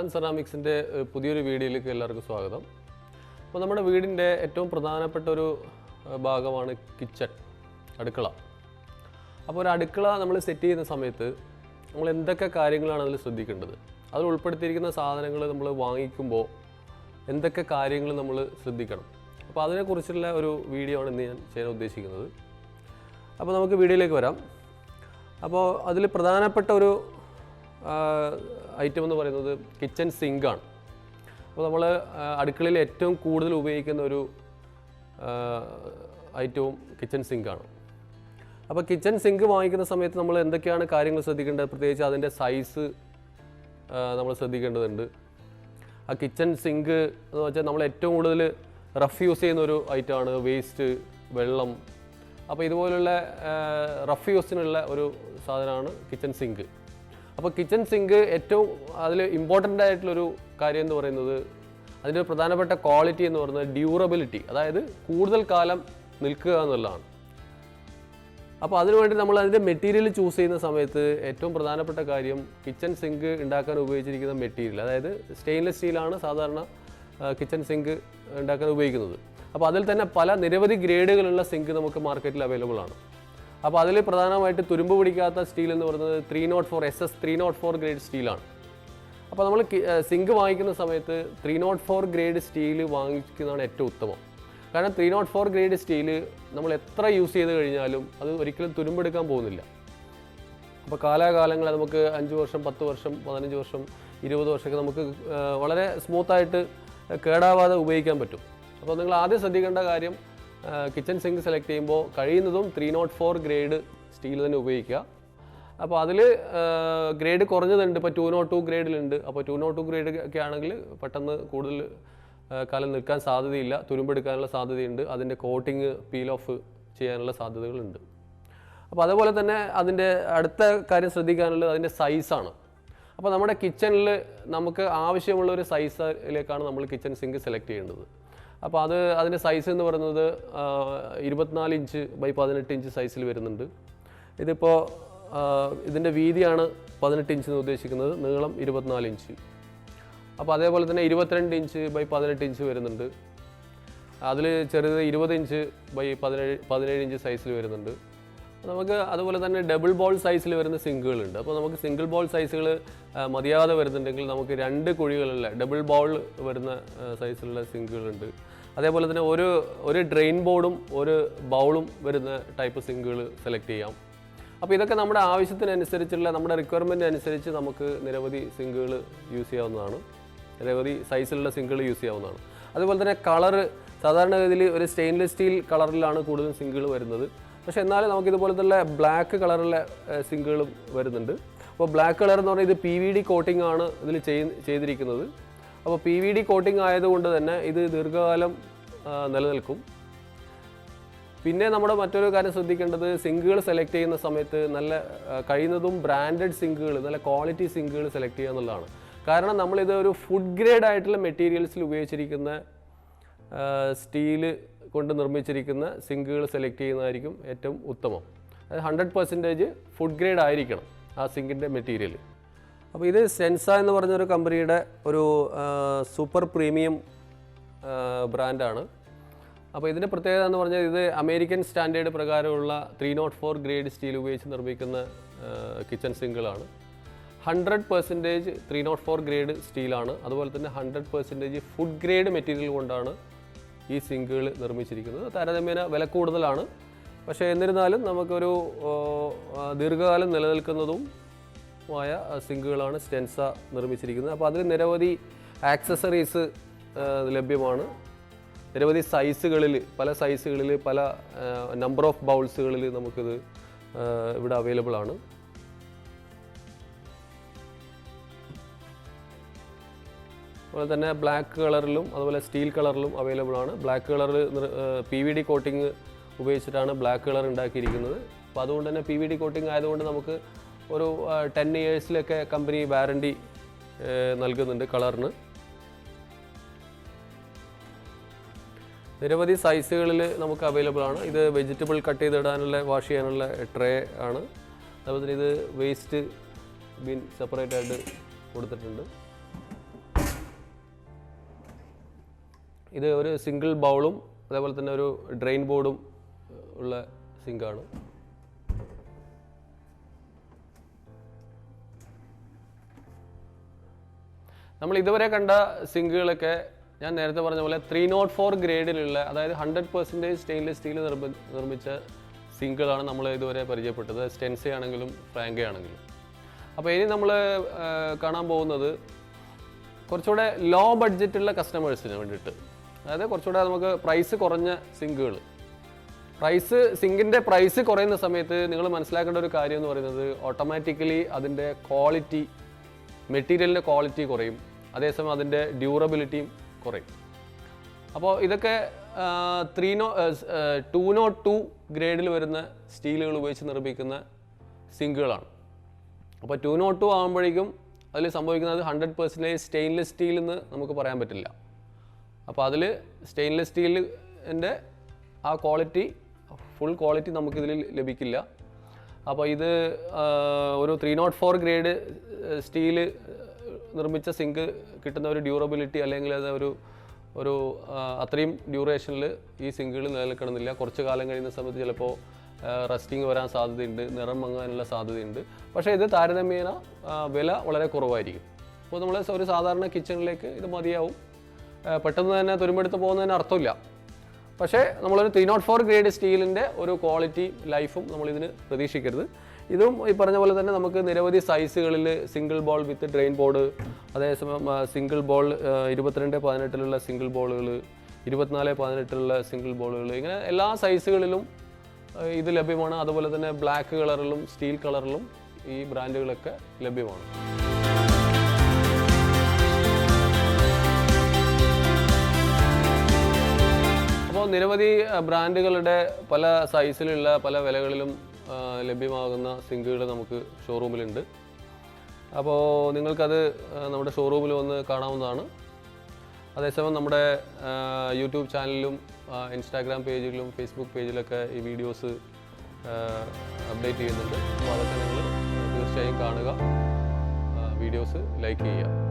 നിഷാൻ സെറാമിക്സിന്റെ പുതിയൊരു വീഡിയോയിലേക്ക് എല്ലാവർക്കും സ്വാഗതം. അപ്പോൾ നമ്മുടെ വീടിന്റെ ഏറ്റവും പ്രധാനപ്പെട്ട ഒരു ഭാഗമാണ് കിച്ചൺ അടുക്കള. അപ്പോൾ ഒരു അടുക്കള നമ്മൾ സെറ്റ് ചെയ്യുന്ന സമയത്ത് നമ്മൾ എന്തൊക്കെ കാര്യങ്ങളാണ് അതിൽ ശ്രദ്ധിക്കേണ്ടത്? അതിൽ ഉൾപ്പെടുത്തിയിരിക്കുന്ന സാധനങ്ങൾ നമ്മൾ വാങ്ങിക്കുമ്പോൾ എന്തൊക്കെ കാര്യങ്ങൾ നമ്മൾ ശ്രദ്ധിക്കണം? അപ്പോൾ അതിനെക്കുറിച്ചുള്ള ഒരു വീഡിയോ ആണ് ഇന്ന് ഞാൻ ചെയ്യാൻ ഉദ്ദേശിക്കുന്നത്. അപ്പോൾ നമുക്ക് വീഡിയോയിലേക്ക് വരാം. അപ്പോൾ അതിൽ പ്രധാനപ്പെട്ട ഒരു ഐറ്റം എന്ന് പറയുന്നത് കിച്ചൺ സിങ്കാണ് അപ്പോൾ നമ്മൾ അടുക്കളയിൽ ഏറ്റവും കൂടുതൽ ഉപയോഗിക്കുന്ന ഒരു ഐറ്റവും കിച്ചൺ സിങ്കാണ് അപ്പോൾ കിച്ചൺ സിങ്ക് വാങ്ങിക്കുന്ന സമയത്ത് നമ്മൾ എന്തൊക്കെയാണ് കാര്യങ്ങൾ ശ്രദ്ധിക്കേണ്ടത്? പ്രത്യേകിച്ച് അതിന്റെ സൈസ് നമ്മൾ ശ്രദ്ധിക്കേണ്ടതുണ്ട്. ആ കിച്ചൺ സിങ്ക് എന്ന് വെച്ചാൽ നമ്മൾ ഏറ്റവും കൂടുതൽ റഫ് യൂസ് ചെയ്യുന്ന ഒരു ഐറ്റമാണ് വേസ്റ്റ് വെള്ളം. അപ്പോൾ ഇതുപോലുള്ള റഫ് യൂസിനുള്ള ഒരു സാധനമാണ് കിച്ചൺ സിങ്ക് അപ്പോൾ കിച്ചൺ സിങ്ക് ഏറ്റവും അതിൽ ഇമ്പോർട്ടന്റ് ആയിട്ടുള്ളൊരു കാര്യം എന്ന് പറയുന്നത് അതിന്റെ പ്രധാനപ്പെട്ട ക്വാളിറ്റി എന്ന് പറയുന്നത് ഡ്യൂറബിലിറ്റി അതായത് കൂടുതൽ കാലം നിൽക്കുക എന്നുള്ളതാണ്. അപ്പോൾ അതിനുവേണ്ടി നമ്മൾ അതിന്റെ മെറ്റീരിയൽ ചൂസ് ചെയ്യുന്ന സമയത്ത് ഏറ്റവും പ്രധാനപ്പെട്ട കാര്യം കിച്ചൺ സിങ്ക് ഉണ്ടാക്കാൻ ഉപയോഗിച്ചിരിക്കുന്ന മെറ്റീരിയൽ അതായത് സ്റ്റെയിൻലെസ് സ്റ്റീലാണ് സാധാരണ കിച്ചൺ സിങ്ക് ഉണ്ടാക്കാൻ ഉപയോഗിക്കുന്നത്. അപ്പോൾ അതിൽ തന്നെ പല നിരവധി ഗ്രേഡുകളുള്ള സിങ്ക് നമുക്ക് മാർക്കറ്റിൽ അവൈലബിൾ ആണ്. അപ്പോൾ അതിൽ പ്രധാനമായിട്ട് തുരുമ്പ് പിടിക്കാത്ത സ്റ്റീൽ എന്ന് പറയുന്നത് three nought four S S three nought four grade സ്റ്റീലാണ് അപ്പോൾ നമ്മൾ സിങ്ക് വാങ്ങിക്കുന്ന സമയത്ത് three nought four grade steel വാങ്ങിക്കുന്നതാണ് ഏറ്റവും ഉത്തമം. കാരണം three nought four grade steel നമ്മൾ എത്ര യൂസ് ചെയ്ത് കഴിഞ്ഞാലും അത് ഒരിക്കലും തുരുമ്പെടുക്കാൻ പോകുന്നില്ല. അപ്പോൾ കാലാകാലങ്ങൾ നമുക്ക് അഞ്ച് വർഷം പത്ത് വർഷം പതിനഞ്ച് വർഷം ഇരുപത് വർഷമൊക്കെ നമുക്ക് വളരെ സ്മൂത്തായിട്ട് കേടാവാതെ ഉപയോഗിക്കാൻ പറ്റും. അപ്പോൾ നിങ്ങൾ ആദ്യം ശ്രദ്ധിക്കേണ്ട കാര്യം കിച്ചൺ സിങ്ക് സെലക്ട് ചെയ്യുമ്പോൾ കഴിയുന്നതും three nought four grade steel തന്നെ ഉപയോഗിക്കുക. അപ്പോൾ അതിൽ ഗ്രേഡ് കുറഞ്ഞതുണ്ട് ഇപ്പോൾ ടു നോട്ട് ടു ഗ്രേഡിലുണ്ട് അപ്പോൾ ടു നോട്ട് ടു ഗ്രേഡ് ഒക്കെ ആണെങ്കിൽ പെട്ടെന്ന് കൂടുതൽ കാലം നിൽക്കാൻ സാധ്യതയില്ല. തുരുമ്പെടുക്കാനുള്ള സാധ്യതയുണ്ട്. അതിന്റെ കോട്ടിങ് പീൽ ഓഫ് ചെയ്യാനുള്ള സാധ്യതകളുണ്ട്. അപ്പോൾ അതുപോലെ തന്നെ അതിന്റെ അടുത്ത കാര്യം ശ്രദ്ധിക്കാനുള്ളത് അതിന്റെ സൈസാണ് അപ്പോൾ നമ്മുടെ കിച്ചണിൽ നമുക്ക് ആവശ്യമുള്ള ഒരു സൈസിലേക്കാണ് നമ്മൾ കിച്ചൺ സിങ്ക് സെലക്ട് ചെയ്യേണ്ടത്. അപ്പോൾ അത് അതിന്റെ സൈസ് എന്ന് പറയുന്നത് ഇരുപത്തിനാല് ഇഞ്ച് ബൈ പതിനെട്ട് ഇഞ്ച് സൈസിൽ വരുന്നുണ്ട്. ഇതിപ്പോൾ ഇതിന്റെ വീതിയാണ് പതിനെട്ട് ഇഞ്ച് എന്ന് ഉദ്ദേശിക്കുന്നത്. നീളം ഇരുപത്തിനാല് ഇഞ്ച് അപ്പോൾ അതേപോലെ തന്നെ ഇരുപത്തിരണ്ട് ഇഞ്ച് ബൈ പതിനെട്ട് ഇഞ്ച് വരുന്നുണ്ട്. അതിൽ ചെറുത് ഇരുപത് ഇഞ്ച് ബൈ പതിനേഴ് പതിനേഴ് ഇഞ്ച് സൈസിൽ വരുന്നുണ്ട്. നമുക്ക് അതുപോലെ തന്നെ ഡബിൾ ബോൾ സൈസിൽ വരുന്ന സിങ്കുകളുണ്ട് അപ്പോൾ നമുക്ക് സിംഗിൾ ബോൾ സൈസുകൾ മതിയാതെ വരുന്നുണ്ടെങ്കിൽ നമുക്ക് രണ്ട് കുഴികളുള്ള ഡബിൾ ബോൾ വരുന്ന സൈസിലുള്ള സിങ്കുകളുണ്ട് അതേപോലെ തന്നെ ഒരു ഒരു ഡ്രെയിൻ ബോർഡും ഒരു ബൗളും വരുന്ന ടൈപ്പ് സിങ്കുകൾ സെലക്ട് ചെയ്യാം. അപ്പോൾ ഇതൊക്കെ നമ്മുടെ ആവശ്യത്തിനനുസരിച്ചുള്ള നമ്മുടെ റിക്വയർമെന്റ് അനുസരിച്ച് നമുക്ക് നിരവധി സിങ്കുകൾ യൂസ് ചെയ്യാവുന്നതാണ്. നിരവധി സൈസിലുള്ള സിങ്കുകൾ യൂസ് ചെയ്യാവുന്നതാണ്. അതുപോലെ തന്നെ കളറ് സാധാരണഗതിയിൽ ഒരു സ്റ്റെയിൻലെസ് സ്റ്റീൽ കളറിലാണ് കൂടുതലും സിങ്കുകൾ വരുന്നത്. പക്ഷേ എന്നാലും നമുക്ക് ഇതുപോലത്തുള്ള ബ്ലാക്ക് കളറിലെ സിങ്കുകളും വരുന്നുണ്ട്. അപ്പോൾ ബ്ലാക്ക് കളർ എന്ന് പറഞ്ഞാൽ ഇത് പി വി ഡി കോട്ടിംഗ് ആണ് ഇതിൽ ചെയ്ത് ചെയ്തിരിക്കുന്നത്. അപ്പോൾ പി വി ഡി കോട്ടിംഗ് ആയതുകൊണ്ട് തന്നെ ഇത് ദീർഘകാലം നിലനിൽക്കും. പിന്നെ നമ്മുടെ മറ്റൊരു കാര്യം ശ്രദ്ധിക്കേണ്ടത് സിങ്കുകൾ സെലക്ട് ചെയ്യുന്ന സമയത്ത് നല്ല കഴിയുന്നതും ബ്രാൻഡഡ് സിങ്കുകൾ നല്ല ക്വാളിറ്റി സിങ്കുകൾ സെലക്ട് ചെയ്യുക എന്നുള്ളതാണ്. കാരണം നമ്മളിത് ഒരു ഫുഡ് ഗ്രേഡ് ആയിട്ടുള്ള മെറ്റീരിയൽസിൽ ഉപയോഗിച്ചിരിക്കുന്ന സ്റ്റീൽ കൊണ്ട് നിർമ്മിച്ചിരിക്കുന്ന സിങ്കുകൾ സെലക്ട് ചെയ്യുന്നതായിരിക്കും ഏറ്റവും ഉത്തമം. അതായത് ഹൺഡ്രഡ് പെർസെന്റേജ് ഫുഡ് ഗ്രേഡ് ആയിരിക്കണം ആ സിങ്കിന്റെ മെറ്റീരിയൽ അപ്പോൾ ഇത് സെൻസ എന്ന് പറഞ്ഞൊരു കമ്പനിയുടെ ഒരു സൂപ്പർ പ്രീമിയം ബ്രാൻഡാണ്. അപ്പോൾ ഇതിന്റെ പ്രത്യേകത എന്ന് പറഞ്ഞാൽ ഇത് അമേരിക്കൻ സ്റ്റാൻഡേർഡ് പ്രകാരമുള്ള three nought four grade steel ഉപയോഗിച്ച് നിർമ്മിക്കുന്ന kitchen സിങ്കിളാണ് hundred percentage three nought four grade സ്റ്റീലാണ് അതുപോലെ തന്നെ hundred percentage food grade material കൊണ്ടാണ് ഈ സിങ്കുകൾ നിർമ്മിച്ചിരിക്കുന്നത്. താരതമ്യേന വില കൂടുതലാണ്. പക്ഷേ എന്നിരുന്നാലും നമുക്കൊരു ദീർഘകാലം നിലനിൽക്കുന്നതും മായ സിങ്കുകളാണ് സ്റ്റെൻസ നിർമ്മിച്ചിരിക്കുന്നത്. അപ്പോൾ അതിൽ നിരവധി ആക്സസറീസ് ലഭ്യമാണ്. നിരവധി സൈസുകളിൽ പല സൈസുകളിൽ പല നമ്പർ ഓഫ് ബൗൾസുകളിൽ നമുക്കിത് ഇവിടെ അവൈലബിൾ ആണ്. അതുപോലെ തന്നെ ബ്ലാക്ക് കളറിലും അതുപോലെ സ്റ്റീൽ കളറിലും അവൈലബിൾ ആണ്. ബ്ലാക്ക് കളറിൽ പി വി ഡി കോട്ടിങ് ഉപയോഗിച്ചിട്ടാണ് ബ്ലാക്ക് കളർ ഉണ്ടാക്കിയിരിക്കുന്നത്. അപ്പോൾ അതുകൊണ്ട് തന്നെ പി വി ഡി കോട്ടിങ് ആയതുകൊണ്ട് നമുക്ക് ഒരു ടെൻ ഇയേഴ്സിലൊക്കെ കമ്പനി വാറണ്ടി നൽകുന്നുണ്ട് കളറിന്. നിരവധി സൈസുകളിൽ നമുക്ക് അവൈലബിൾ ആണ്. ഇത് വെജിറ്റബിൾ കട്ട് ചെയ്തിടാനുള്ള വാഷ് ചെയ്യാനുള്ള ട്രേ ആണ്. അതുപോലെ തന്നെ ഇത് വേസ്റ്റ് ബിൻ സെപ്പറേറ്റ് ആയിട്ട് കൊടുത്തിട്ടുണ്ട്. ഇത് ഒരു സിംഗിൾ ബൗളും അതേപോലെ തന്നെ ഒരു ഡ്രെയിൻ ബോർഡും ഉള്ള സിങ്കാണ് നമ്മൾ ഇതുവരെ കണ്ട സിങ്കുകളൊക്കെ ഞാൻ നേരത്തെ പറഞ്ഞ പോലെ ത്രീ നോട്ട് ഫോർ ഗ്രേഡിലുള്ള അതായത് ഹൺഡ്രഡ് പെർസെന്റേജ് സ്റ്റെയിൻലെസ് സ്റ്റീൽ നിർമ്മി നിർമ്മിച്ച സിങ്കുകളാണ് നമ്മൾ ഇതുവരെ പരിചയപ്പെട്ടത്. സ്റ്റെൻസ് ആണെങ്കിലും ഫ്രാങ്ക ആണെങ്കിലും. അപ്പോൾ ഇനി നമ്മൾ കാണാൻ പോകുന്നത് കുറച്ചുകൂടെ ലോ ബഡ്ജറ്റുള്ള കസ്റ്റമേഴ്സിന് വേണ്ടിയിട്ട്. അതായത് കുറച്ചുകൂടെ നമുക്ക് പ്രൈസ് കുറഞ്ഞ സിങ്കുകൾ പ്രൈസ് സിങ്കിന്റെ പ്രൈസ് കുറയുന്ന സമയത്ത് നിങ്ങൾ മനസ്സിലാക്കേണ്ട ഒരു കാര്യം എന്ന് പറയുന്നത് ഓട്ടോമാറ്റിക്കലി അതിന്റെ ക്വാളിറ്റി മെറ്റീരിയലിന്റെ ക്വാളിറ്റി കുറയും. അതേസമയം അതിന്റെ ഡ്യൂറബിലിറ്റിയും കുറയും. അപ്പോൾ ഇതൊക്കെ three no two no two ഗ്രേഡിൽ വരുന്ന സ്റ്റീലുകൾ ഉപയോഗിച്ച് നിർമ്മിക്കുന്ന സിങ്കുകളാണ്. അപ്പോൾ ടു നോ ടു ആകുമ്പോഴേക്കും അതിൽ സംഭവിക്കുന്നത് ഹൺഡ്രഡ് പെർസെന്റേജ് സ്റ്റെയിൻലെസ് സ്റ്റീൽ എന്ന് നമുക്ക് പറയാൻ പറ്റില്ല. അപ്പോൾ അതിൽ സ്റ്റെയിൻലെസ് സ്റ്റീലിന്റെ ആ ക്വാളിറ്റി ഫുൾ ക്വാളിറ്റി നമുക്കിതിൽ ലഭിക്കില്ല. അപ്പോൾ ഇത് ഒരു three nought four grade steel നിർമ്മിച്ച സിങ്ക് കിട്ടുന്ന ഒരു ഡ്യൂറബിലിറ്റി അല്ലെങ്കിൽ അത് ഒരു ഒരു അത്രയും ഡ്യൂറേഷനിൽ ഈ സിങ്കുകൾ നിലനിൽക്കണമെന്നില്ല. കുറച്ച് കാലം കഴിയുന്ന സമയത്ത് ചിലപ്പോൾ റസ്റ്റിംഗ് വരാൻ സാധ്യതയുണ്ട് നിറം മങ്ങാനുള്ള സാധ്യതയുണ്ട്. പക്ഷേ ഇത് താരതമ്യേന വില വളരെ കുറവായിരിക്കും. അപ്പോൾ നമ്മൾ ഒരു സാധാരണ കിച്ചണിലേക്ക് ഇത് മതിയാവും. പെട്ടെന്ന് തന്നെ തുരുമ്പെടുത്ത് പോകുന്നതിന് അർത്ഥമില്ല. പക്ഷേ നമ്മളൊരു ത്രീ നോട്ട് ഫോർ ഗ്രേഡ് സ്റ്റീലിന്റെ ഒരു ക്വാളിറ്റി ലൈഫും നമ്മളിതിന് പ്രതീക്ഷിക്കരുത്. ഇതും ഈ പറഞ്ഞ പോലെ തന്നെ നമുക്ക് നിരവധി സൈസുകളിൽ single bowl with drain board അതേസമയം സിംഗിൾ ബോൾ ഇരുപത്തിരണ്ട് പതിനെട്ടിലുള്ള സിംഗിൾ ബോളുകൾ ഇരുപത്തിനാല് പതിനെട്ടിലുള്ള സിംഗിൾ ബോളുകൾ ഇങ്ങനെ എല്ലാ സൈസുകളിലും ഇത് ലഭ്യമാണ്. അതുപോലെ തന്നെ ബ്ലാക്ക് കളറിലും സ്റ്റീൽ കളറിലും ഈ ബ്രാൻഡുകളൊക്കെ ലഭ്യമാണ്. അപ്പോൾ നിരവധി ബ്രാൻഡുകളുടെ പല സൈസിലുള്ള പല വിലകളിലും ലഭ്യമാകുന്ന സിങ്കുകൾ നമുക്ക് ഷോറൂമിലുണ്ട്. അപ്പോൾ നിങ്ങൾക്കത് നമ്മുടെ ഷോറൂമിൽ വന്ന് കാണാവുന്നതാണ്. അതേസമയം നമ്മുടെ യൂട്യൂബ് ചാനലിലും ഇൻസ്റ്റാഗ്രാം പേജിലും ഫേസ്ബുക്ക് പേജിലൊക്കെ ഈ വീഡിയോസ് അപ്ഡേറ്റ് ചെയ്യുന്നുണ്ട്. അപ്പോൾ അതൊക്കെ നിങ്ങൾ തീർച്ചയായും കാണുക. വീഡിയോസ് ലൈക്ക് ചെയ്യുക.